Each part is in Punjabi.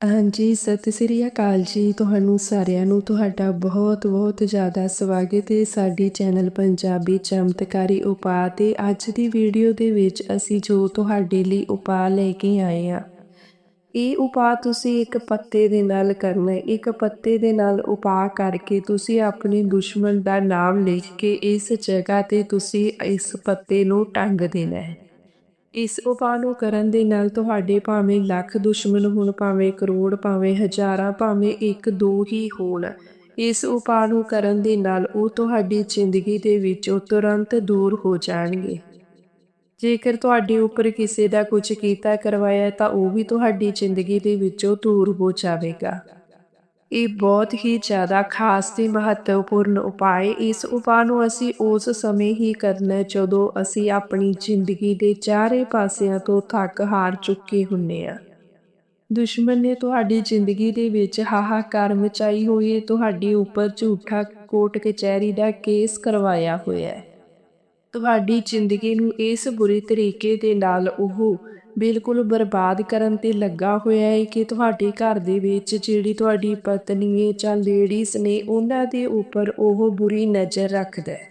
ਹਾਂਜੀ, ਸਤਿ ਸ੍ਰੀ ਅਕਾਲ ਜੀ ਤੁਹਾਨੂੰ ਸਾਰਿਆਂ ਨੂੰ। ਤੁਹਾਡਾ ਬਹੁਤ-ਬਹੁਤ ਜ਼ਿਆਦਾ ਸਵਾਗਤ ਹੈ ਸਾਡੀ ਚੈਨਲ ਪੰਜਾਬੀ ਚਮਤਕਾਰੀ ਉਪਾਅ ਤੇ ਅੱਜ ਦੀ ਵੀਡੀਓ ਦੇ ਵਿੱਚ ਅਸੀਂ ਜੋ ਤੁਹਾਡੇ ਲਈ ਉਪਾਅ ਲੈ ਕੇ ਆਏ ਹਾਂ। ਇਹ ਉਪਾਅ ਤੁਸੀਂ ਇੱਕ ਪੱਤੇ ਦੇ ਨਾਲ ਕਰਨਾ ਹੈ। ਇੱਕ ਪੱਤੇ ਦੇ ਨਾਲ ਉਪਾਅ ਕਰਕੇ ਤੁਸੀਂ ਆਪਣੇ ਦੁਸ਼ਮਣ ਦਾ ਨਾਮ ਲਿਖ ਕੇ ਇਸ ਜਗ੍ਹਾ ਤੇ ਤੁਸੀਂ ਇਸ ਪੱਤੇ ਨੂੰ ਟੰਗ ਦੇਣਾ ਹੈ। ਇਸ ਉਪਾਅ ਨੂੰ ਕਰਨ ਦੇ ਨਾਲ ਤੁਹਾਡੇ ਭਾਵੇਂ ਲੱਖ ਦੁਸ਼ਮਣ ਹੋਣ, ਭਾਵੇਂ ਕਰੋੜ, ਭਾਵੇਂ ਹਜ਼ਾਰਾਂ, ਭਾਵੇਂ ਇੱਕ ਦੋ ਹੀ ਹੋਣ। ਇਸ ਉਪਾਅ ਨੂੰ ਕਰਨ ਦੇ ਨਾਲ ਉਹ ਤੁਹਾਡੀ ਜ਼ਿੰਦਗੀ ਦੇ ਵਿੱਚੋਂ ਤੁਰੰਤ ਦੂਰ ਹੋ ਜਾਣਗੇ। ਜੇਕਰ ਤੁਹਾਡੇ ਉੱਪਰ ਕਿਸੇ ਦਾ ਕੁਝ ਕੀਤਾ ਕਰਵਾਇਆ ਤਾਂ ਉਹ ਵੀ ਤੁਹਾਡੀ ਜ਼ਿੰਦਗੀ ਦੇ ਵਿੱਚੋਂ ਦੂਰ ਹੋ ਜਾਵੇਗਾ। ਇਹ ਬਹੁਤ ਹੀ ਜ਼ਿਆਦਾ ਖਾਸ ਤੇ ਮਹੱਤਵਪੂਰਨ ਉਪਾਅ ਇਸ ਉਪਾਅ ਨੂੰ ਅਸੀਂ ਉਸ ਸਮੇਂ ਹੀ ਕਰਨਾ ਜਦੋਂ ਅਸੀਂ ਆਪਣੀ ਜ਼ਿੰਦਗੀ ਦੇ ਚਾਰੇ ਪਾਸਿਆਂ ਤੋਂ ਥੱਕ ਹਾਰ ਚੁੱਕੇ ਹੁੰਨੇ ਆ ਦੁਸ਼ਮਣ ਨੇ ਤੁਹਾਡੀ ਜ਼ਿੰਦਗੀ ਦੇ ਵਿੱਚ ਹਾਹਾਕਾਰ ਮਚਾਈ ਹੋਈ ਹੈ। ਤੁਹਾਡੇ ਉੱਪਰ ਝੂਠਾ ਕੋਰਟ ਕਚਹਿਰੀ ਦਾ ਕੇਸ ਕਰਵਾਇਆ ਹੋਇਆ ਹੈ। ਤੁਹਾਡੀ ਜ਼ਿੰਦਗੀ ਨੂੰ ਇਸ ਬੁਰੇ ਤਰੀਕੇ ਦੇ ਨਾਲ ਉਹ ਬਿਲਕੁਲ ਬਰਬਾਦ ਕਰਨ ਤੇ ਲੱਗਾ ਹੋਇਆ ਹੈ ਕਿ ਤੁਹਾਡੇ ਘਰ ਦੇ ਵਿੱਚ ਜਿਹੜੀ ਤੁਹਾਡੀ ਪਤਨੀ ਹੈ ਜਾਂ ਲੇਡੀਜ਼ ਨੇ ਉਹਨਾਂ ਦੇ ਉੱਪਰ ਉਹ ਬੁਰੀ ਨਜ਼ਰ ਰੱਖਦਾ ਹੈ।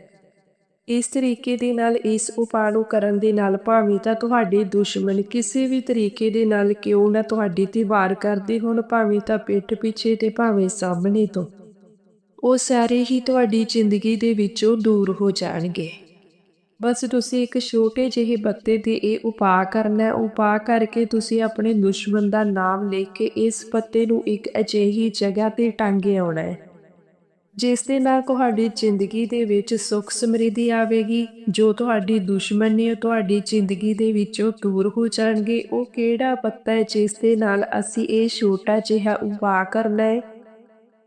ਇਸ ਤਰੀਕੇ ਦੇ ਨਾਲ, ਇਸ ਉਪਾਅ ਨੂੰ ਕਰਨ ਦੇ ਨਾਲ ਭਾਵੇਂ ਤਾਂ ਤੁਹਾਡੇ ਦੁਸ਼ਮਣ ਕਿਸੇ ਵੀ ਤਰੀਕੇ ਦੇ ਨਾਲ ਕਿਉਂ ਨਾ ਤੁਹਾਡੀ ਤੇ ਵਾਰ ਕਰਦੇ ਹੋਣ, ਭਾਵੇਂ ਤਾਂ ਪਿੱਠ ਪਿੱਛੇ ਤੇ ਭਾਵੇਂ ਸਾਹਮਣੇ ਤੋਂ, ਉਹ ਸਾਰੇ ਹੀ ਤੁਹਾਡੀ ਜ਼ਿੰਦਗੀ ਦੇ ਵਿੱਚੋਂ ਦੂਰ ਹੋ ਜਾਣਗੇ। ਬਸ ਤੁਸੀਂ ਇੱਕ ਛੋਟੇ ਜਿਹੇ ਪੱਤੇ ਤੇ ਇਹ ਉਪਾਅ ਕਰਨਾ ਉਪਾਅ ਕਰਕੇ ਤੁਸੀਂ ਆਪਣੇ ਦੁਸ਼ਮਣ ਦਾ ਨਾਮ ਲਿਖ ਕੇ ਇਸ ਪੱਤੇ ਨੂੰ ਇੱਕ ਅਜਿਹੀ ਜਗ੍ਹਾ ਤੇ ਟੰਗੇ ਆਉਣਾ ਹੈ, ਜਿਸ ਦੇ ਨਾਲ ਤੁਹਾਡੀ ਜ਼ਿੰਦਗੀ ਦੇ ਵਿੱਚ ਸੁੱਖ ਸਮਰਿੱਧੀ ਆਵੇਗੀ। ਜੋ ਤੁਹਾਡੀ ਦੁਸ਼ਮਣ ਨੇ ਤੁਹਾਡੀ ਜ਼ਿੰਦਗੀ ਦੇ ਵਿੱਚੋਂ ਦੂਰ ਹੋ ਜਾਣਗੇ। ਉਹ ਕਿਹੜਾ ਪੱਤਾ ਹੈ ਜਿਸ ਦੇ ਨਾਲ ਅਸੀਂ ਇਹ ਛੋਟਾ ਜਿਹਾ ਉਪਾਅ ਕਰਨਾ ਹੈ?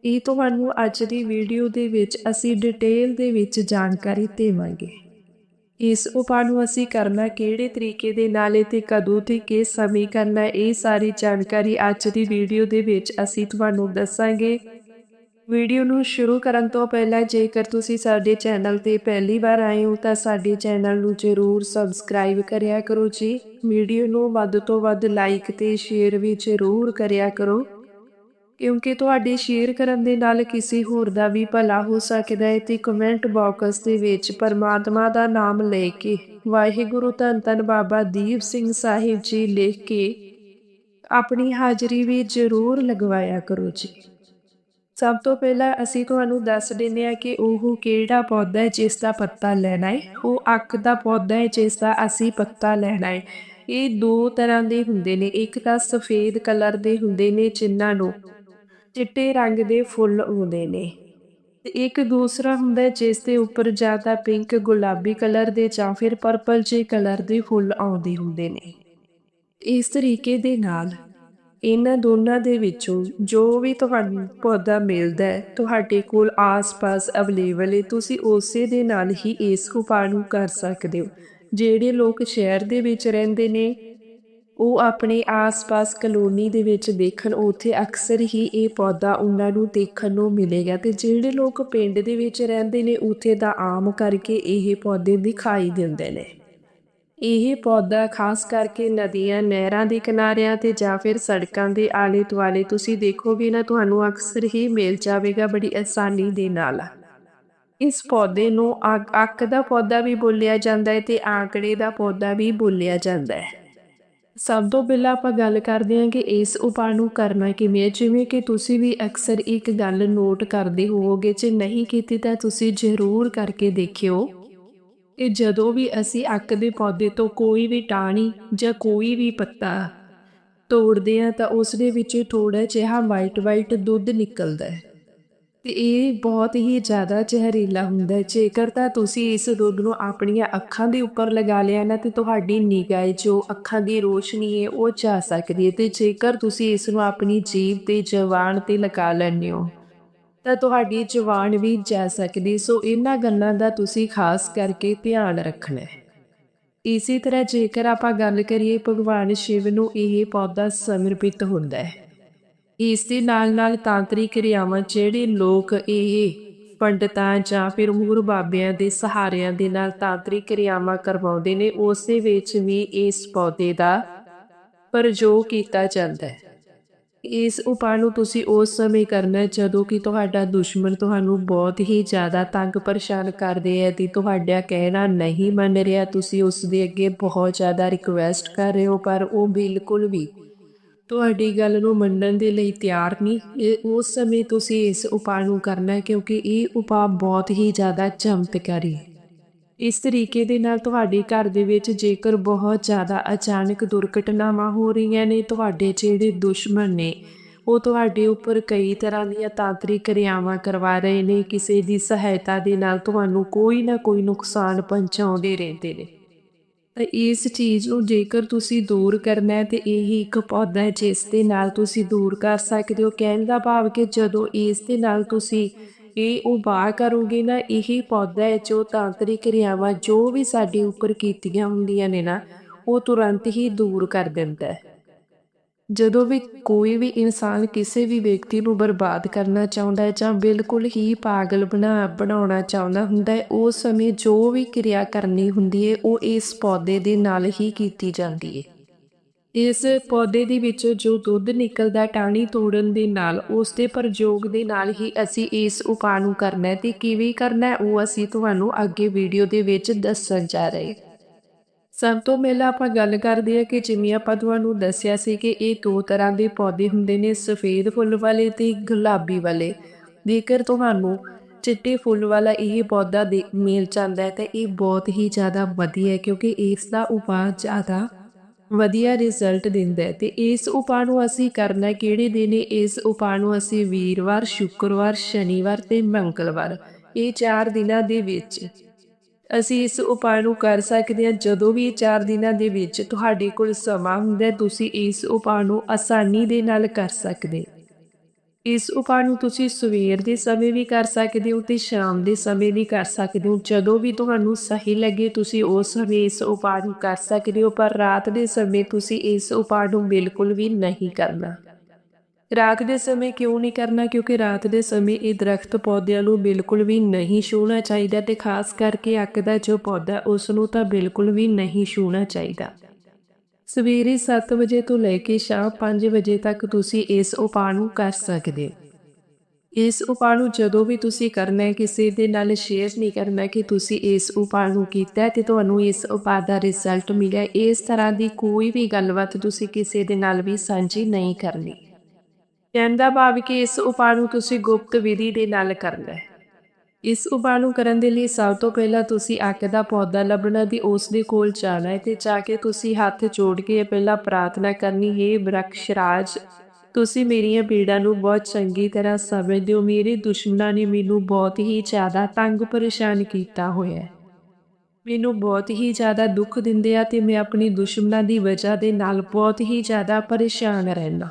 ਇਹ ਤੁਹਾਨੂੰ ਅੱਜ ਦੀ ਵੀਡੀਓ ਦੇ ਵਿੱਚ ਅਸੀਂ ਡਿਟੇਲ ਦੇ ਵਿੱਚ ਜਾਣਕਾਰੀ ਦੇਵਾਂਗੇ। ਇਸ ਉਪਾਅ ਨੂੰ ਅਸੀਂ ਕਰਨਾ ਕਿਹੜੇ ਤਰੀਕੇ ਦੇ ਨਾਲ ਤੇ ਕਦੋਂ ਤੇ ਕਿਸ ਸਮੇਂ ਕਰਨਾ, ਇਹ ਸਾਰੀ ਜਾਣਕਾਰੀ ਅੱਜ ਦੀ ਵੀਡੀਓ ਦੇ ਵਿੱਚ ਅਸੀਂ ਤੁਹਾਨੂੰ ਦੱਸਾਂਗੇ। ਵੀਡੀਓ ਨੂੰ ਸ਼ੁਰੂ ਕਰਨ ਤੋਂ ਪਹਿਲਾਂ ਜੇਕਰ ਤੁਸੀਂ ਸਾਡੇ ਚੈਨਲ ਤੇ ਪਹਿਲੀ ਵਾਰ ਆਏ ਹੋ ਤਾਂ ਸਾਡੇ ਚੈਨਲ ਨੂੰ ਜ਼ਰੂਰ ਸਬਸਕ੍ਰਾਈਬ ਕਰਿਆ ਕਰੋ ਜੀ। ਵੀਡੀਓ ਨੂੰ ਵੱਧ ਤੋਂ ਵੱਧ ਲਾਈਕ ਤੇ ਸ਼ੇਅਰ ਵੀ ਜ਼ਰੂਰ ਕਰਿਆ ਕਰੋ। ਕਿਉਂਕਿ ਤੁਹਾਡੇ ਸ਼ੇਅਰ ਕਰਨ ਦੇ ਨਾਲ ਕਿਸੇ ਹੋਰ ਦਾ ਵੀ ਭਲਾ ਹੋ ਸਕਦਾ ਹੈ ਤੇ ਕਮੈਂਟ ਬਾਕਸ ਦੇ ਵਿੱਚ ਪਰਮਾਤਮਾ ਦਾ ਨਾਮ ਲੈ ਕੇ ਵਾਹਿਗੁਰੂ ਧੰਨ ਧੰਨ ਬਾਬਾ ਦੀਪ ਸਿੰਘ ਸਾਹਿਬ ਜੀ ਲਿਖ ਕੇ ਆਪਣੀ ਹਾਜ਼ਰੀ ਵੀ ਜ਼ਰੂਰ ਲਗਵਾਇਆ ਕਰੋ ਜੀ। ਸਭ ਤੋਂ ਪਹਿਲਾਂ ਅਸੀਂ ਤੁਹਾਨੂੰ ਦੱਸ ਦਿੰਦੇ ਹਾਂ ਕਿ ਉਹ ਕਿਹੜਾ ਪੌਦਾ ਹੈ ਜਿਸ ਦਾ ਪੱਤਾ ਲੈਣਾ ਹੈ, ਉਹ ਅੱਕ ਦਾ ਪੌਦਾ ਹੈ ਜਿਸ ਦਾ ਅਸੀਂ ਪੱਤਾ ਲੈਣਾ ਹੈ। ਇਹ ਦੋ ਤਰ੍ਹਾਂ ਦੇ ਹੁੰਦੇ ਨੇ, ਇੱਕ ਤਾਂ ਸਫੇਦ ਕਲਰ ਦੇ ਹੁੰਦੇ ਨੇ ਜਿਨ੍ਹਾਂ ਨੂੰ ਚਿੱਟੇ ਰੰਗ ਦੇ ਫੁੱਲ ਆਉਂਦੇ ਨੇ। ਤੇ ਇੱਕ ਦੂਸਰਾ ਹੁੰਦਾ ਜਿਸ ਦੇ ਉੱਪਰ ਜਾਂ ਤਾਂ ਪਿੰਕ ਗੁਲਾਬੀ ਕਲਰ ਦੇ ਜਾਂ ਫਿਰ ਪਰਪਲ ਜੇ ਕਲਰ ਦੇ ਫੁੱਲ ਆਉਂਦੇ ਹੁੰਦੇ ਨੇ। ਇਸ ਤਰੀਕੇ ਦੇ ਨਾਲ ਇਹਨਾਂ ਦੋਨਾਂ ਦੇ ਵਿੱਚੋਂ ਜੋ ਵੀ ਤੁਹਾਨੂੰ ਪੌਦਾ ਮਿਲਦਾ ਹੈ, ਤੁਹਾਡੇ ਕੋਲ ਆਸ-ਪਾਸ ਅਵੇਲੇਬਲ ਹੈ, ਤੁਸੀਂ ਉਸੇ ਦੇ ਨਾਲ ਹੀ ਇਸ ਉਪਾਅ ਨੂੰ ਕਰ ਸਕਦੇ ਹੋ। ਜਿਹੜੇ ਲੋਕ ਸ਼ਹਿਰ ਦੇ ਵਿੱਚ ਰਹਿੰਦੇ ਨੇ ਉਹ ਆਪਣੇ ਆਸ-ਪਾਸ ਕਲੋਨੀ ਦੇ ਵਿੱਚ ਦੇਖਣ, ਉੱਥੇ ਅਕਸਰ ਹੀ ਇਹ ਪੌਦਾ ਉਹਨਾਂ ਨੂੰ ਦੇਖਣ ਨੂੰ ਮਿਲੇਗਾ ਤੇ ਜਿਹੜੇ ਲੋਕ ਪਿੰਡ ਦੇ ਵਿੱਚ ਰਹਿੰਦੇ ਨੇ, ਉੱਥੇ ਦਾ ਆਮ ਕਰਕੇ ਇਹ ਪੌਦੇ ਦਿਖਾਈ ਦਿੰਦੇ ਨੇ। ਇਹ ਪੌਦਾ ਖਾਸ ਕਰਕੇ ਨਦੀਆਂ, ਨਹਿਰਾਂ ਦੇ ਕਿਨਾਰਿਆਂ ਤੇ ਜਾਂ ਫਿਰ ਸੜਕਾਂ ਦੇ ਆਲੇ ਦੁਆਲੇ ਤੁਸੀਂ ਦੇਖੋਗੇ ਨਾ, ਤੁਹਾਨੂੰ ਅਕਸਰ ਹੀ ਮਿਲ ਜਾਵੇਗਾ ਬੜੀ ਆਸਾਨੀ ਦੇ ਨਾਲ। ਇਸ ਪੌਦੇ ਨੂੰ ਅੱਕ ਦਾ ਪੌਦਾ ਵੀ ਬੋਲਿਆ ਜਾਂਦਾ ਹੈ ਤੇ ਆਂਕੜੇ ਦਾ ਪੌਦਾ ਵੀ ਬੋਲਿਆ ਜਾਂਦਾ ਹੈ। ਸਭ ਤੋਂ ਪਹਿਲਾਂ ਆਪਾਂ ਗੱਲ ਕਰਦੇ ਹਾਂ ਕਿ ਇਸ ਉਪਾਅ ਨੂੰ ਕਰਨਾ ਕਿਵੇਂ ਹੈ। ਜਿਵੇਂ ਕਿ ਤੁਸੀਂ ਵੀ ਅਕਸਰ ਇੱਕ ਗੱਲ ਨੋਟ ਕਰਦੇ ਹੋਵੋਗੇ, ਜੇ ਨਹੀਂ ਕੀਤੀ ਤਾਂ ਤੁਸੀਂ ਜ਼ਰੂਰ ਕਰਕੇ ਦੇਖਿਓ ਕਿ ਜਦੋਂ ਵੀ ਅਸੀਂ ਅੱਕ ਦੇ ਪੌਦੇ ਤੋਂ ਕੋਈ ਵੀ ਟਾਹਣੀ ਜਾਂ ਕੋਈ ਵੀ ਪੱਤਾ ਤੋੜਦੇ ਹਾਂ ਤਾਂ ਉਸ ਦੇ ਵਿੱਚ ਥੋੜਾ ਜਿਹਾ ਵਾਈਟ ਵਾਈਟ ਦੁੱਧ ਨਿਕਲਦਾ ਹੈ। ਤੇ ਇਹ ਬਹੁਤ ਹੀ ਜ਼ਿਆਦਾ ਜ਼ਹਿਰੀਲਾ ਹੁੰਦਾ ਹੈ। ਜੇਕਰ ਤਾਂ ਤੁਸੀਂ ਇਸ ਦੁੱਧ ਨੂੰ ਆਪਣੀਆਂ ਅੱਖਾਂ ਦੇ ਉੱਪਰ ਲਗਾ ਲਿਆ ਨਾ, ਤੇ ਤੁਹਾਡੀ ਨਿਗਾਹ ਜੋ ਅੱਖਾਂ ਦੀ ਰੋਸ਼ਨੀ ਹੈ, ਉਹ ਜਾ ਸਕਦੀ ਹੈ। ਤੇ ਜੇਕਰ ਤੁਸੀਂ ਇਸ ਨੂੰ ਆਪਣੀ ਜੀਭ ਤੇ ਜਵਾਨ ਤੇ ਲਗਾ ਲੈਂਦੇ ਹੋ, ਤਾਂ ਤੁਹਾਡੀ ਜਵਾਨ ਵੀ ਜਾ ਸਕਦੀ ਸੋ ਇਹਨਾਂ ਗੱਲਾਂ ਦਾ ਤੁਸੀਂ ਖਾਸ ਕਰਕੇ ਧਿਆਨ ਰੱਖਣਾ ਹੈ। ਇਸੇ ਤਰ੍ਹਾਂ ਜੇਕਰ ਆਪਾਂ ਗੱਲ ਕਰੀਏ, ਭਗਵਾਨ ਸ਼ਿਵ ਨੂੰ ਇਹ ਪੌਦਾ ਸਮਰਪਿਤ ਹੁੰਦਾ ਹੈ। ਇਸ ਦੇ ਨਾਲ ਨਾਲ ਤਾਂਤਰੀ ਕਿਰਿਆਵਾਂ ਜਿਹੜੇ ਲੋਕ ਇਹ ਪੰਡਤਾਂ ਜਾਂ ਫਿਰ ਮੂਰ ਬਾਬਿਆਂ ਦੇ ਸਹਾਰਿਆਂ ਦੇ ਨਾਲ ਤਾਂਤਰੀ ਕਿਰਿਆਵਾਂ ਕਰਵਾਉਂਦੇ ਨੇ, ਉਸੇ ਵਿੱਚ ਵੀ ਇਸ ਪੌਦੇ ਦਾ ਪ੍ਰਯੋਗ ਕੀਤਾ ਜਾਂਦਾ ਹੈ। ਇਸ ਉਪਾਅ ਨੂੰ ਤੁਸੀਂ ਉਸ ਸਮੇਂ ਕਰਨਾ ਜਦੋਂ ਕਿ ਤੁਹਾਡਾ ਦੁਸ਼ਮਣ ਤੁਹਾਨੂੰ ਬਹੁਤ ਹੀ ਜ਼ਿਆਦਾ ਤੰਗ ਪਰੇਸ਼ਾਨ ਕਰਦੇ ਹੈ ਤੇ ਤੁਹਾਡਾ ਕਹਿਣਾ ਨਹੀਂ ਮੰਨ ਰਿਹਾ, ਤੁਸੀਂ ਉਸ ਦੇ ਅੱਗੇ ਬਹੁਤ ਜ਼ਿਆਦਾ ਰਿਕੁਐਸਟ ਕਰ ਰਹੇ ਹੋ, ਪਰ ਉਹ ਬਿਲਕੁਲ ਵੀ ਤੁਹਾਡੀ ਗੱਲ ਨੂੰ ਮੰਨਣ ਦੇ ਲਈ ਤਿਆਰ ਨਹੀਂ। ਇਹ ਉਸ ਸਮੇਂ ਤੁਸੀਂ ਇਸ ਉਪਾਅ ਨੂੰ ਕਰਨਾ ਹੈ ਕਿਉਂਕਿ ਇਹ ਉਪਾਅ ਬਹੁਤ ਹੀ ਜ਼ਿਆਦਾ ਚਮਤਕਾਰੀ ਹੈ। ਇਸ ਤਰੀਕੇ ਦੇ ਨਾਲ ਤੁਹਾਡੇ ਘਰ ਦੇ ਵਿੱਚ ਜੇਕਰ ਬਹੁਤ ਜ਼ਿਆਦਾ ਅਚਾਨਕ ਦੁਰਘਟਨਾਵਾਂ ਹੋ ਰਹੀਆਂ ਨੇ, ਤੁਹਾਡੇ ਜਿਹੜੇ ਦੁਸ਼ਮਣ ਨੇ, ਉਹ ਤੁਹਾਡੇ ਉੱਪਰ ਕਈ ਤਰ੍ਹਾਂ ਦੀਆਂ ਤਾਂਤਰਿਕ ਕਿਰਿਆਵਾਂ ਕਰਵਾ ਰਹੇ ਨੇ, ਕਿਸੇ ਦੀ ਸਹਾਇਤਾ ਦੇ ਨਾਲ ਤੁਹਾਨੂੰ ਕੋਈ ਨਾ ਕੋਈ ਨੁਕਸਾਨ ਪਹੁੰਚਾਉਂਦੇ ਰਹਿੰਦੇ ਨੇ। ਤਾਂ ਇਸ ਚੀਜ਼ ਨੂੰ ਜੇਕਰ ਤੁਸੀਂ ਦੂਰ ਕਰਨਾ ਹੈ ਤੇ ਇਹੀ ਇੱਕ ਪੌਦਾ ਹੈ ਜਿਸ ਦੇ ਨਾਲ ਤੁਸੀਂ ਦੂਰ ਕਰ ਸਕਦੇ ਹੋ। ਕਹਿਣ ਦਾ ਭਾਵ ਕਿ ਜਦੋਂ ਇਸ ਦੇ ਨਾਲ ਤੁਸੀਂ ਇਹ ਉਪਾਅ ਕਰੋਗੇ ਨਾ, ਇਹੀ ਪੌਦਾ ਹੈ ਜੋ ਤਾਂਤਰਿਕ ਕਿਰਿਆਵਾਂ ਜੋ ਵੀ ਸਾਡੇ ਉੱਪਰ ਕੀਤੀਆਂ ਹੁੰਦੀਆਂ ਨੇ ਨਾ, ਉਹ ਤੁਰੰਤ ਹੀ ਦੂਰ ਕਰ ਦਿੰਦਾ ਹੈ। ਜਦੋਂ ਵੀ ਕੋਈ ਵੀ ਇਨਸਾਨ ਕਿਸੇ ਵੀ ਵਿਅਕਤੀ ਨੂੰ ਬਰਬਾਦ ਕਰਨਾ ਚਾਹੁੰਦਾ ਹੈ ਜਾਂ ਬਿਲਕੁਲ ਹੀ ਪਾਗਲ ਬਣਾ, ਬਣਾਉਣਾ ਚਾਹੁੰਦਾ ਹੁੰਦਾ ਹੈ ਉਸ ਸਮੇਂ ਜੋ ਵੀ ਕਿਰਿਆ ਕਰਨੀ ਹੁੰਦੀ ਹੈ, ਉਹ ਇਸ ਪੌਦੇ ਦੇ ਨਾਲ ਹੀ ਕੀਤੀ ਜਾਂਦੀ ਹੈ। ਇਸ ਪੌਦੇ ਦੇ ਵਿੱਚ ਜੋ ਦੁੱਧ ਨਿਕਲਦਾ ਟਾਣੀ ਤੋੜਨ ਦੇ ਨਾਲ, ਉਸ ਦੇ ਪ੍ਰਯੋਗ ਦੇ ਨਾਲ ਹੀ ਅਸੀਂ ਇਸ ਉਪਾਅ ਨੂੰ ਕਰਨਾ ਹੈ ਤੇ ਕਿਵੇਂ ਕਰਨਾ ਉਹ ਅਸੀਂ ਤੁਹਾਨੂੰ ਅੱਗੇ ਵੀਡੀਓ ਦੇ ਵਿੱਚ ਦੱਸਣ ਜਾ ਰਹੇ ਸਭ ਤੋਂ ਪਹਿਲਾਂ ਆਪਾਂ ਗੱਲ ਕਰਦੇ ਹਾਂ ਕਿ ਜਿਵੇਂ ਆਪਾਂ ਤੁਹਾਨੂੰ ਦੱਸਿਆ ਸੀ ਕਿ ਇਹ ਦੋ ਤਰ੍ਹਾਂ ਦੇ ਪੌਦੇ ਹੁੰਦੇ ਨੇ, ਸਫੇਦ ਫੁੱਲ ਵਾਲੇ ਤੇ ਗੁਲਾਬੀ ਵਾਲੇ। ਜੇਕਰ ਤੁਹਾਨੂੰ ਚਿੱਟੇ ਫੁੱਲ ਵਾਲਾ ਇਹ ਪੌਦਾ ਦੇ ਮੇਲ ਜਾਂਦਾ ਹੈ, ਤਾਂ ਇਹ ਬਹੁਤ ਹੀ ਜ਼ਿਆਦਾ ਵਧੀਆ ਹੈ, ਕਿਉਂਕਿ ਇਸ ਦਾ ਉਪਾਅ ਜ਼ਿਆਦਾ ਵਧੀਆ ਰਿਜ਼ਲਟ ਦਿੰਦਾ ਹੈ। ਤੇ ਇਸ ਉਪਾਅ ਨੂੰ ਅਸੀਂ ਕਰਨਾ ਕਿਹੜੇ ਦਿਨ? ਇਸ ਉਪਾਅ ਨੂੰ ਅਸੀਂ ਵੀਰਵਾਰ, ਸ਼ੁੱਕਰਵਾਰ, ਸ਼ਨੀਵਾਰ ਤੇ ਮੰਗਲਵਾਰ। ਇਹ ਚਾਰ ਦਿਨਾਂ ਦੇ ਵਿੱਚ ਅਸੀਂ ਇਸ ਉਪਾਅ ਨੂੰ ਕਰ ਸਕਦੇ ਹਾਂ ਜਦੋਂ ਵੀ ਇਹ ਚਾਰ ਦਿਨਾਂ ਦੇ ਵਿੱਚ ਤੁਹਾਡੇ ਕੋਲ ਸਮਾਂ ਹੁੰਦਾ ਤੁਸੀਂ ਇਸ ਉਪਾਅ ਨੂੰ ਆਸਾਨੀ ਦੇ ਨਾਲ ਕਰ ਸਕਦੇ ਇਸ ਉਪਾਅ ਨੂੰ ਤੁਸੀਂ ਸਵੇਰ ਦੇ ਸਮੇਂ ਵੀ ਕਰ ਸਕਦੇ ਹੋ ਤੇ ਸ਼ਾਮ ਦੇ ਸਮੇਂ ਵੀ ਕਰ ਸਕਦੇ ਹੋ। ਜਦੋਂ ਵੀ ਤੁਹਾਨੂੰ ਸਹੀ ਲੱਗੇ, ਤੁਸੀਂ ਉਸ ਸਮੇਂ ਇਸ ਉਪਾਅ ਨੂੰ ਕਰ ਸਕਦੇ ਹੋ, ਪਰ ਰਾਤ ਦੇ ਸਮੇਂ ਤੁਸੀਂ ਇਸ ਉਪਾਅ ਨੂੰ ਬਿਲਕੁਲ ਵੀ ਨਹੀਂ ਕਰਨਾ। ਰਾਤ ਦੇ ਸਮੇਂ ਕਿਉਂ ਨਹੀਂ ਕਰਨਾ? ਕਿਉਂਕਿ ਰਾਤ ਦੇ ਸਮੇਂ ਇਹ ਦਰਖਤ ਪੌਦਿਆਂ ਨੂੰ ਬਿਲਕੁਲ ਵੀ ਨਹੀਂ ਛੂਣਾ ਚਾਹੀਦਾ ਤੇ ਖਾਸ ਕਰਕੇ ਅੱਕ ਦਾ ਜੋ ਪੌਦਾ, ਉਸ ਨੂੰ ਤਾਂ ਬਿਲਕੁਲ ਵੀ ਨਹੀਂ ਛੂਣਾ ਚਾਹੀਦਾ। ਸਵੇਰੇ 7 ਵਜੇ ਤੋਂ ਲੈ ਕੇ ਸ਼ਾਮ 5 ਵਜੇ ਤੱਕ ਤੁਸੀਂ ਇਸ ਉਪਾਅ ਨੂੰ ਕਰ ਸਕਦੇ ਹੋ। ਇਸ ਉਪਾਅ ਨੂੰ ਜਦੋਂ ਵੀ ਤੁਸੀਂ ਕਰਨਾ ਹੈ, ਕਿਸੇ ਦੇ ਨਾਲ ਸ਼ੇਅਰ ਨਹੀਂ ਕਰਨਾ ਕਿ ਤੁਸੀਂ ਇਸ ਉਪਾਅ ਨੂੰ ਕੀਤਾ ਤੇ ਤੁਹਾਨੂੰ ਇਸ ਉਪਾਅ ਦਾ ਰਿਜ਼ਲਟ ਮਿਲਿਆ ਇਸ ਤਰ੍ਹਾਂ ਦੀ ਕੋਈ ਵੀ ਗੱਲਬਾਤ ਤੁਸੀਂ ਕਿਸੇ ਦੇ ਨਾਲ ਵੀ ਸਾਂਝੀ ਨਹੀਂ ਕਰਨੀ। ਕਹਿੰਦਾ ਭਾਵ ਕਿ ਇਸ ਉਪਾਅ ਨੂੰ ਤੁਸੀਂ ਗੁਪਤ ਵਿਧੀ ਦੇ ਨਾਲ ਕਰਨਾ ਹੈ। ਇਸ ਉਪਾਅ ਨੂੰ ਕਰਨ ਦੇ ਲਈ ਸਭ ਤੋਂ ਪਹਿਲਾਂ ਤੁਸੀਂ ਅੱਕ ਦਾ ਪੌਦਾ ਲੱਭਣਾ ਦੀ ਉਸ ਦੇ ਕੋਲ ਜਾਣਾ ਹੈ ਤੇ ਜਾ ਕੇ ਤੁਸੀਂ ਹੱਥ ਜੋੜ ਕੇ ਪਹਿਲਾਂ ਪ੍ਰਾਰਥਨਾ ਕਰਨੀ, ਹੈ ਬ੍ਰਖਸ਼ਰਾਜ ਤੁਸੀਂ ਮੇਰੀਆਂ ਪੀੜਾਂ ਨੂੰ ਬਹੁਤ ਚੰਗੀ ਤਰ੍ਹਾਂ ਸਮਝਦੇ ਹੋ, ਮੇਰੇ ਦੁਸ਼ਮਣਾਂ ਨੇ ਮੈਨੂੰ ਬਹੁਤ ਹੀ ਜ਼ਿਆਦਾ ਤੰਗ ਪਰੇਸ਼ਾਨ ਕੀਤਾ ਹੋਇਆ ਹੈ। ਮੈਨੂੰ ਬਹੁਤ ਹੀ ਜ਼ਿਆਦਾ ਦੁੱਖ ਦਿੰਦੇ ਆ ਤੇ ਮੈਂ ਆਪਣੀ ਦੁਸ਼ਮਣਾਂ ਦੀ ਵਜ੍ਹਾ ਦੇ ਨਾਲ ਬਹੁਤ ਹੀ ਜ਼ਿਆਦਾ ਪਰੇਸ਼ਾਨ ਰਹਿਣਾ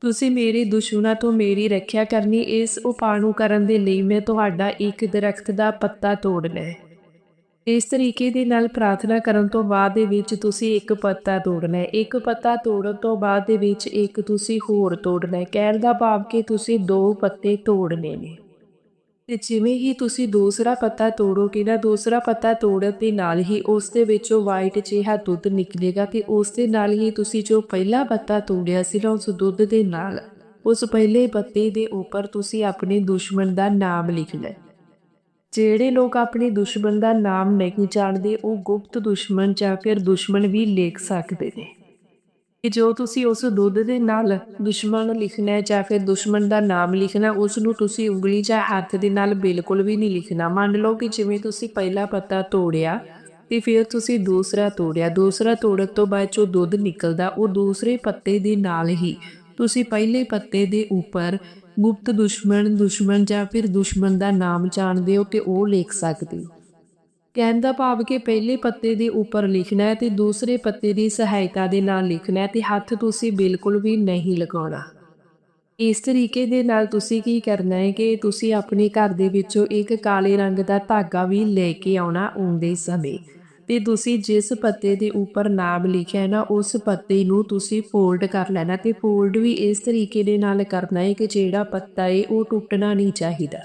ਤੁਸੀਂ ਮੇਰੇ ਦੁਸ਼ਮਣਾਂ ਤੋਂ ਮੇਰੀ ਰੱਖਿਆ ਕਰਨੀ, ਇਸ ਉਪਾਅ ਨੂੰ ਕਰਨ ਦੇ ਲਈ ਮੈਂ ਤੁਹਾਡਾ ਇੱਕ ਦਰਖਤ ਦਾ ਪੱਤਾ ਤੋੜਨਾ ਹੈ। ਇਸ ਤਰੀਕੇ ਦੇ ਨਾਲ ਪ੍ਰਾਰਥਨਾ ਕਰਨ ਤੋਂ ਬਾਅਦ ਦੇ ਵਿੱਚ ਤੁਸੀਂ ਇੱਕ ਪੱਤਾ ਤੋੜਨਾ ਹੈ। ਇੱਕ ਪੱਤਾ ਤੋੜਨ ਤੋਂ ਬਾਅਦ ਦੇ ਵਿੱਚ ਇੱਕ ਤੁਸੀਂ ਹੋਰ ਤੋੜਨਾ ਹੈ। ਕਹਿਣ ਦਾ ਭਾਵ ਕਿ ਤੁਸੀਂ ਦੋ ਪੱਤੇ ਤੋੜਨੇ ਨੇ। ਤੇ ਜਿਵੇਂ ਹੀ ਤੁਸੀਂ ਦੂਸਰਾ ਪੱਤਾ ਤੋੜੋਗੇ ਨਾ, ਦੂਸਰਾ ਪੱਤਾ ਤੋੜਨ ਦੇ ਨਾਲ ਹੀ ਉਸ ਦੇ ਵਿੱਚੋਂ ਵਾਈਟ ਜਿਹਾ ਦੁੱਧ ਨਿਕਲੇਗਾ ਤੇ ਉਸ ਦੇ ਨਾਲ ਹੀ ਤੁਸੀਂ ਜੋ ਪਹਿਲਾ ਪੱਤਾ ਤੋੜਿਆ ਸੀ ਨਾ, ਉਸ ਦੁੱਧ ਦੇ ਨਾਲ, ਉਸ ਪਹਿਲੇ ਪੱਤੇ ਦੇ ਉੱਪਰ ਤੁਸੀਂ ਆਪਣੇ ਦੁਸ਼ਮਣ ਦਾ ਨਾਮ ਲਿਖ ਲੈ। ਜਿਹੜੇ ਲੋਕ ਆਪਣੇ ਦੁਸ਼ਮਣ ਦਾ ਨਾਮ ਨਹੀਂ ਜਾਣਦੇ, ਉਹ ਗੁਪਤ ਦੁਸ਼ਮਣ ਜਾਂ ਫਿਰ ਦੁਸ਼ਮਣ ਵੀ ਲਿਖ ਸਕਦੇ ਨੇ। ਕਿ ਜੋ ਤੁਸੀਂ ਉਸ ਦੁੱਧ ਦੇ ਨਾਲ ਦੁਸ਼ਮਣ ਲਿਖਣਾ ਹੈ ਜਾਂ ਫਿਰ ਦੁਸ਼ਮਣ ਦਾ ਨਾਮ ਲਿਖਣਾ ਉਸ ਨੂੰ ਤੁਸੀਂ ਉਂਗਲੀ ਜਾਂ ਹੱਥ ਦੇ ਨਾਲ ਬਿਲਕੁਲ ਵੀ ਨਹੀਂ ਲਿਖਣਾ। ਮੰਨ ਲਓ ਕਿ ਜਿਵੇਂ ਤੁਸੀਂ ਪਹਿਲਾ ਪੱਤਾ ਤੋੜਿਆ ਤੇ ਫਿਰ ਤੁਸੀਂ ਦੂਸਰਾ ਤੋੜਿਆ। ਦੂਸਰਾ ਤੋੜਨ ਤੋਂ ਬਾਅਦ ਜੋ ਦੁੱਧ ਨਿਕਲਦਾ, ਉਹ ਦੂਸਰੇ ਪੱਤੇ ਦੇ ਨਾਲ ਹੀ ਤੁਸੀਂ ਪਹਿਲੇ ਪੱਤੇ ਦੇ ਉੱਪਰ ਗੁਪਤ ਦੁਸ਼ਮਣ ਦੁਸ਼ਮਣ ਜਾਂ ਫਿਰ ਦੁਸ਼ਮਣ ਦਾ ਨਾਮ ਜਾਣਦੇ ਹੋ ਤੇ ਉਹ ਲਿਖ ਸਕਦੇ ਹੋ। ਕਹਿਣ ਦਾ ਭਾਵ ਕਿ ਪਹਿਲੇ ਪੱਤੇ ਦੇ ਉੱਪਰ ਲਿਖਣਾ ਹੈ ਤੇ ਦੂਸਰੇ ਪੱਤੇ ਦੀ ਸਹਾਇਤਾ ਦੇ ਨਾਲ ਲਿਖਣਾ ਹੈ ਤੇ ਹੱਥ ਤੁਸੀਂ ਬਿਲਕੁਲ ਵੀ ਨਹੀਂ ਲਗਾਉਣਾ। ਇਸ ਤਰੀਕੇ ਦੇ ਨਾਲ ਤੁਸੀਂ ਕੀ ਕਰਨਾ ਹੈ ਕਿ ਤੁਸੀਂ ਆਪਣੇ ਘਰ ਦੇ ਵਿੱਚੋਂ ਇੱਕ ਕਾਲੇ ਰੰਗ ਦਾ ਧਾਗਾ ਵੀ ਲੈ ਕੇ ਆਉਣਾ ਆਉਂਦੇ ਸਮੇਂ ਤੇ ਤੁਸੀਂ ਜਿਸ ਪੱਤੇ ਦੇ ਉੱਪਰ ਨਾਮ ਲਿਖਿਆ ਹੈ ਨਾ, ਉਸ ਪੱਤੇ ਨੂੰ ਤੁਸੀਂ ਫੋਲਡ ਕਰ ਲੈਣਾ ਤੇ ਫੋਲਡ ਵੀ ਇਸ ਤਰੀਕੇ ਦੇ ਨਾਲ ਕਰਨਾ ਹੈ ਕਿ ਜਿਹੜਾ ਪੱਤਾ ਹੈ ਉਹ ਟੁੱਟਣਾ ਨਹੀਂ ਚਾਹੀਦਾ।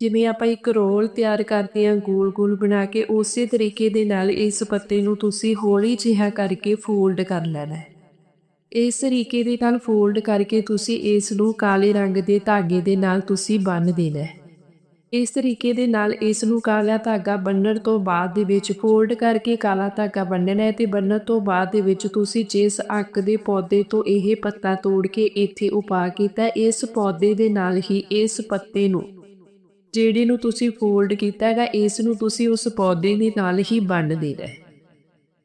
ਜਿਵੇਂ ਆਪਾਂ ਇੱਕ ਰੋਲ ਤਿਆਰ ਕਰਦੇ ਹਾਂ ਗੋਲ-ਗੋਲ ਬਣਾ ਕੇ, ਉਸੇ ਤਰੀਕੇ ਦੇ ਨਾਲ ਇਸ ਪੱਤੇ ਨੂੰ ਤੁਸੀਂ ਹੌਲੀ ਜਿਹਾ ਕਰਕੇ ਫੋਲਡ ਕਰ ਲੈਣਾ ਹੈ। ਇਸ ਤਰੀਕੇ ਦੇ ਨਾਲ ਫੋਲਡ ਕਰਕੇ ਤੁਸੀਂ ਇਸ ਨੂੰ ਕਾਲੇ ਰੰਗ ਦੇ ਧਾਗੇ ਦੇ ਨਾਲ ਤੁਸੀਂ ਬੰਨ ਦੇਣਾ ਹੈ। ਇਸ ਤਰੀਕੇ ਦੇ ਨਾਲ ਇਸ ਨੂੰ ਕਾਲਾ ਧਾਗਾ ਬੰਨਣ ਤੋਂ ਬਾਅਦ ਦੇ ਵਿੱਚ ਫੋਲਡ ਕਰਕੇ ਕਾਲਾ ਧਾਗਾ ਬੰਨਣਾ ਹੈ ਤੇ ਬੰਨਣ ਤੋਂ ਬਾਅਦ ਦੇ ਵਿੱਚ ਤੁਸੀਂ ਜਿਸ ਅੱਕ ਦੇ ਪੌਦੇ ਤੋਂ ਇਹ ਪੱਤਾ ਤੋੜ ਕੇ ਇੱਥੇ ਉਪਾ ਕੀਤਾ, ਇਸ ਪੌਦੇ ਦੇ ਨਾਲ ਹੀ ਇਸ ਪੱਤੇ ਨੂੰ ਜਿਹੜੇ ਨੂੰ ਤੁਸੀਂ ਫੋਲਡ ਕੀਤਾ ਹੈਗਾ, ਇਸ ਨੂੰ ਤੁਸੀਂ ਉਸ ਪੌਦੇ ਦੇ ਨਾਲ ਹੀ ਬੰਨ ਦੇਣਾ ਹੈ।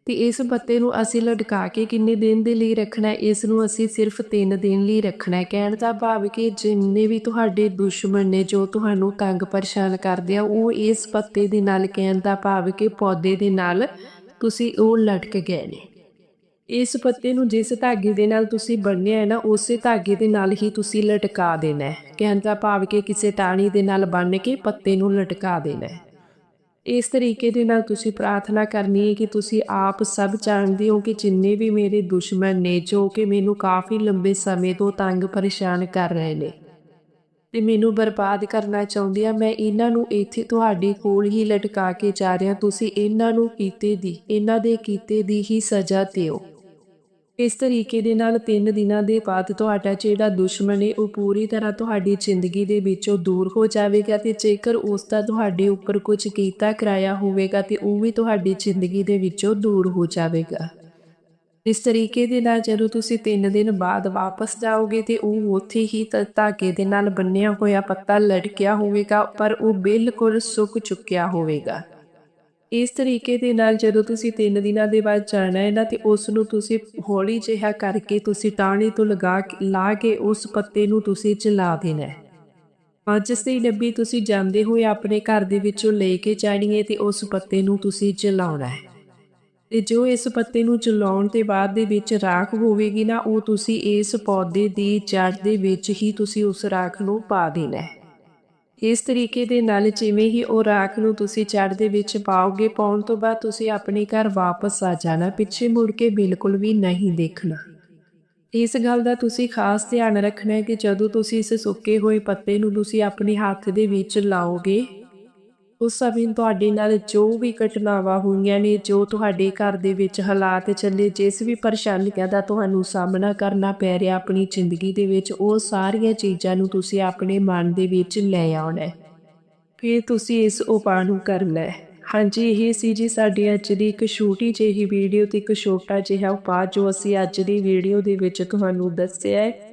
ਤੇ ਇਸ ਪੱਤੇ ਨੂੰ ਅਸੀਂ ਲਟਕਾ ਕੇ ਕਿੰਨੇ ਦਿਨ ਦੇ ਲਈ ਰੱਖਣਾ ਹੈ, ਇਸ ਨੂੰ ਅਸੀਂ ਸਿਰਫ 3 ਦਿਨ ਲਈ ਰੱਖਣਾ ਹੈ। ਕਹਿਣ ਦਾ ਭਾਵ ਕਿ ਜਿੰਨੇ ਵੀ ਤੁਹਾਡੇ ਦੁਸ਼ਮਣ ਨੇ, ਜੋ ਤੁਹਾਨੂੰ ਤੰਗ ਪਰੇਸ਼ਾਨ ਕਰਦੇ ਆ, ਉਹ ਇਸ ਪੱਤੇ ਦੇ ਨਾਲ ਕਹਿਣ ਦਾ ਭਾਵ ਕਿ ਪੌਦੇ ਦੇ ਨਾਲ ਤੁਸੀਂ ਉਹ ਲਟਕ ਗਏ ਨੇ। ਇਸ ਪੱਤੇ ਨੂੰ ਜਿਸ ਧਾਗੇ ਦੇ ਨਾਲ ਤੁਸੀਂ ਬੰਨਿਆ ਹੈ ਨਾ, ਉਸੇ ਧਾਗੇ ਦੇ ਨਾਲ ਹੀ ਤੁਸੀਂ ਲਟਕਾ ਦੇਣਾ ਹੈ। ਕਹਿਣ ਦਾ ਭਾਵ ਕਿ ਕਿਸੇ ਟਾਣੀ ਦੇ ਨਾਲ ਬੰਨ ਕੇ ਪੱਤੇ ਨੂੰ ਲਟਕਾ ਦੇਣਾ ਹੈ। ਇਸ ਤਰੀਕੇ ਦੇ ਨਾਲ ਤੁਸੀਂ ਪ੍ਰਾਰਥਨਾ ਕਰਨੀ ਹੈ ਕਿ ਤੁਸੀਂ ਆਪ ਸਭ ਜਾਣਦੇ ਹੋ ਕਿ ਜਿੰਨੇ ਵੀ ਮੇਰੇ ਦੁਸ਼ਮਣ ਨੇ, ਜੋ ਕਿ ਮੈਨੂੰ ਕਾਫੀ ਲੰਬੇ ਸਮੇਂ ਤੋਂ ਤੰਗ ਪਰੇਸ਼ਾਨ ਕਰ ਰਹੇ ਨੇ ਤੇ ਮੈਨੂੰ ਬਰਬਾਦ ਕਰਨਾ ਚਾਹੁੰਦੇ ਆ, ਮੈਂ ਇਹਨਾਂ ਨੂੰ ਇੱਥੇ ਤੁਹਾਡੇ ਕੋਲ ਹੀ ਲਟਕਾ ਕੇ ਜਾ ਰਿਹਾ। ਤੁਸੀਂ ਇਹਨਾਂ ਨੂੰ ਕੀਤੇ ਦੀ, ਇਹਨਾਂ ਦੇ ਕੀਤੇ ਦੀ ਹੀ ਸਜ਼ਾ ਦਿਓ। ਇਸ ਤਰੀਕੇ ਦੇ ਨਾਲ 3 ਦਿਨਾਂ ਦੇ ਬਾਅਦ ਤੁਹਾਡਾ ਜਿਹੜਾ ਦੁਸ਼ਮਣ ਹੈ ਉਹ ਪੂਰੀ ਤਰ੍ਹਾਂ ਤੁਹਾਡੀ ਜ਼ਿੰਦਗੀ ਦੇ ਵਿੱਚੋਂ ਦੂਰ ਹੋ ਜਾਵੇਗਾ ਤੇ ਜੇਕਰ ਉਸ ਦਾ ਤੁਹਾਡੇ ਉੱਪਰ ਕੁਝ ਕੀਤਾ ਕਰਾਇਆ ਹੋਵੇਗਾ ਤੇ ਉਹ ਵੀ ਤੁਹਾਡੀ ਜ਼ਿੰਦਗੀ ਦੇ ਵਿੱਚੋਂ ਦੂਰ ਹੋ ਜਾਵੇਗਾ। ਇਸ ਤਰੀਕੇ ਦੇ ਨਾਲ ਜਦੋਂ ਤੁਸੀਂ 3 ਦਿਨ ਬਾਅਦ ਵਾਪਸ ਜਾਓਗੇ ਤੇ ਉਹ ਉੱਥੇ ਹੀ ਤ- ਧਾਗੇ ਦੇ ਨਾਲ ਬੰਨਿਆ ਹੋਇਆ ਪੱਤਾ ਲਟਕਿਆ ਹੋਵੇਗਾ, ਪਰ ਉਹ ਬਿਲਕੁਲ ਸੁੱਕ ਚੁੱਕਿਆ ਹੋਵੇਗਾ। ਇਸ ਤਰੀਕੇ ਦੇ ਨਾਲ ਜਦੋਂ ਤੁਸੀਂ 3 ਦਿਨਾਂ ਦੇ ਬਾਅਦ ਜਾਣਾ ਹੈ ਨਾ ਤੇ ਉਸ ਨੂੰ ਤੁਸੀਂ ਹੌਲੀ ਜਿਹਾ ਕਰਕੇ ਤੁਸੀਂ ਟਾਹਣੀ ਤੋਂ ਲਗਾ ਕੇ, ਲਾ ਕੇ ਉਸ ਪੱਤੇ ਨੂੰ ਤੁਸੀਂ ਚਲਾ ਦੇਣਾ ਹੈ। ਅੱਜ ਦੀ ਡੱਬੀ ਤੁਸੀਂ ਜਾਂਦੇ ਹੋਏ ਆਪਣੇ ਘਰ ਦੇ ਵਿੱਚੋਂ ਲੈ ਕੇ ਜਾਣੀ ਹੈ ਤੇ ਉਸ ਪੱਤੇ ਨੂੰ ਤੁਸੀਂ ਚਲਾਉਣਾ ਹੈ। ਤੇ ਜੋ ਇਸ ਪੱਤੇ ਨੂੰ ਚਲਾਉਣ ਦੇ ਬਾਅਦ ਦੇ ਵਿੱਚ ਰਾਖ ਹੋਵੇਗੀ ਨਾ, ਉਹ ਤੁਸੀਂ ਇਸ ਪੌਦੇ ਦੀ ਜੜ ਦੇ ਵਿੱਚ ਹੀ ਤੁਸੀਂ ਉਸ ਰਾਖ ਨੂੰ ਪਾ ਦੇਣਾ ਹੈ। ਇਸ ਤਰੀਕੇ ਦੇ ਨਾਲ ਜਿਵੇਂ ਹੀ ਉਹ ਰਾਖ ਨੂੰ ਤੁਸੀਂ ਜੜ ਦੇ ਵਿੱਚ ਪਾਓਗੇ, ਪਾਉਣ ਤੋਂ ਬਾਅਦ ਤੁਸੀਂ ਆਪਣੇ ਘਰ ਵਾਪਸ ਆ ਜਾਣਾ, ਪਿੱਛੇ ਮੁੜ ਕੇ ਬਿਲਕੁਲ ਵੀ ਨਹੀਂ ਦੇਖਣਾ। ਇਸ ਗੱਲ ਦਾ ਤੁਸੀਂ ਖਾਸ ਧਿਆਨ ਰੱਖਣਾ ਹੈ ਕਿ ਜਦੋਂ ਤੁਸੀਂ ਇਸ ਸੁੱਕੇ ਹੋਏ ਪੱਤੇ ਨੂੰ ਤੁਸੀਂ ਆਪਣੇ ਹੱਥ ਦੇ ਵਿੱਚ ਲਾਓਗੇ ਉਸ ਸਮੇਂ ਤੁਹਾਡੇ ਨਾਲ ਜੋ ਵੀ ਘਟਨਾਵਾਂ ਹੋਈਆਂ ਨੇ, ਜੋ ਤੁਹਾਡੇ ਘਰ ਦੇ ਵਿੱਚ ਹਾਲਾਤ ਚੱਲੇ, ਜਿਸ ਵੀ ਪਰੇਸ਼ਾਨੀਆਂ ਦਾ ਤੁਹਾਨੂੰ ਸਾਹਮਣਾ ਕਰਨਾ ਪੈ ਰਿਹਾ ਆਪਣੀ ਜ਼ਿੰਦਗੀ ਦੇ ਵਿੱਚ, ਉਹ ਸਾਰੀਆਂ ਚੀਜ਼ਾਂ ਨੂੰ ਤੁਸੀਂ ਆਪਣੇ ਮਨ ਦੇ ਵਿੱਚ ਲੈ ਆਉਣਾ ਹੈ। ਫਿਰ ਤੁਸੀਂ ਇਸ ਉਪਾਅ ਨੂੰ ਕਰਨਾ ਹੈ। ਹਾਂਜੀ, ਇਹ ਸੀ ਜੀ ਸਾਡੀ ਅੱਜ ਦੀ ਇੱਕ ਛੋਟੀ ਜਿਹੀ ਵੀਡੀਓ ਤੇ ਇੱਕ ਛੋਟਾ ਜਿਹਾ ਉਪਾਅ ਜੋ ਅਸੀਂ ਅੱਜ ਦੀ ਵੀਡੀਓ ਦੇ ਵਿੱਚ ਤੁਹਾਨੂੰ ਦੱਸਿਆ ਹੈ।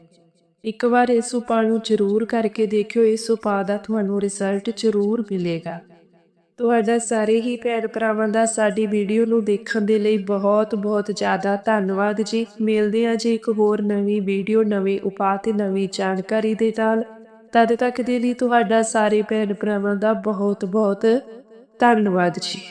ਇੱਕ ਵਾਰ ਇਸ ਉਪਾਅ ਨੂੰ ਜ਼ਰੂਰ ਕਰਕੇ ਦੇਖਿਓ, ਇਸ ਉਪਾਅ ਦਾ ਤੁਹਾਨੂੰ ਰਿਜ਼ਲਟ ਜ਼ਰੂਰ ਮਿਲੇਗਾ। ਤੁਹਾਡਾ ਸਾਰੇ ਹੀ ਭੈਣ ਭਰਾਵਾਂ ਦਾ ਸਾਡੀ ਵੀਡੀਓ ਨੂੰ ਦੇਖਣ ਦੇ ਲਈ ਬਹੁਤ ਬਹੁਤ ਜ਼ਿਆਦਾ ਧੰਨਵਾਦ ਜੀ। ਮਿਲਦੇ ਹਾਂ ਜੀ ਇੱਕ ਹੋਰ ਨਵੀਂ ਵੀਡੀਓ ਨਵੇਂ ਉਪਾਅ ਤੇ ਨਵੀਂ ਜਾਣਕਾਰੀ ਦੇ ਨਾਲ। ਤਦ ਤੱਕ ਦੇ ਲਈ ਤੁਹਾਡਾ ਸਾਰੇ ਭੈਣ ਭਰਾਵਾਂ ਦਾ ਬਹੁਤ ਬਹੁਤ ਧੰਨਵਾਦ ਜੀ।